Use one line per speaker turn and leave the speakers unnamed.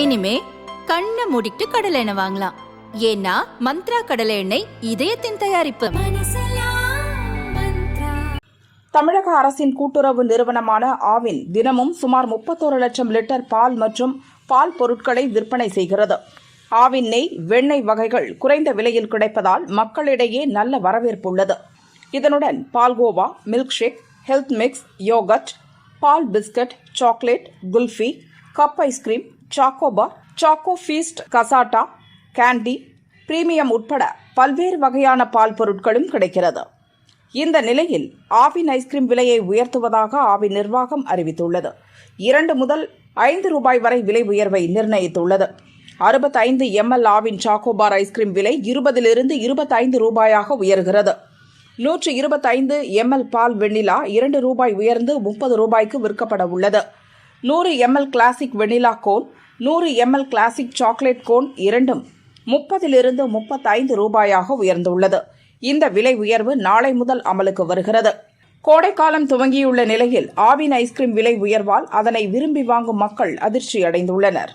இனிமே கண்ணை மூடிட்டு கடலை எண்ணெய் வாங்கலாம். ஏன்னா மந்த்ரா கடலை எண்ணெய் இதயத்தின் தயாரிப்பு.
தமிழக அரசின் கூட்டுறவு நிறுவனமான ஆவின் தினமும் சுமார் முப்பத்தோரு லட்சம் லிட்டர் பால் மற்றும் பால் பொருட்களை விற்பனை செய்கிறது. ஆவின் நெய் வெண்ணெய் வகைகள் குறைந்த விலையில் கிடைப்பதால் மக்களிடையே நல்ல வரவேற்பு உள்ளது. இதனுடன் palkova milk shake health mix yogurt பால் biscuit chocolate kulfi cup ice cream choco bar choco feast cassata candy premium உட்பட பல்வேறு வகையான பால் பொருட்களும் கிடைக்கிறது. இந்த நிலையில் ஆவின் ஐஸ்கிரீம் விலையை உயர்த்துவதாக ஆவின் நிர்வாகம் அறிவித்துள்ளது. இரண்டு முதல் ஐந்து ரூபாய் வரை விலை உயர்வை நிர்ணயித்துள்ளது. அறுபத்தைந்து எம்எல் ஆவின் சாக்கோபார் ஐஸ்கிரீம் விலை இருபதிலிருந்து இருபத்தைந்து ரூபாயாக உயர்கிறது. நூற்று இருபத்தைந்து எம்எல் பால் வெண்ணிலா இரண்டு ரூபாய் உயர்ந்து முப்பது ரூபாய்க்கு விற்கப்பட உள்ளது. நூறு எம்எல் கிளாசிக் வெண்ணிலா கோன் நூறு எம்எல் கிளாசிக் சாக்லேட் கோன் இரண்டும் முப்பதிலிருந்து முப்பத்தைந்து ரூபாயாக உயர்ந்துள்ளது. இந்த விலை உயர்வு நாளை முதல் அமலுக்கு வருகிறது. கோடைக்காலம் துவங்கியுள்ள நிலையில் ஆவின் ஐஸ்கிரீம் விலை உயர்வால் அதனை விரும்பி வாங்கும் மக்கள் அதிர்ச்சி அடைந்துள்ளனர்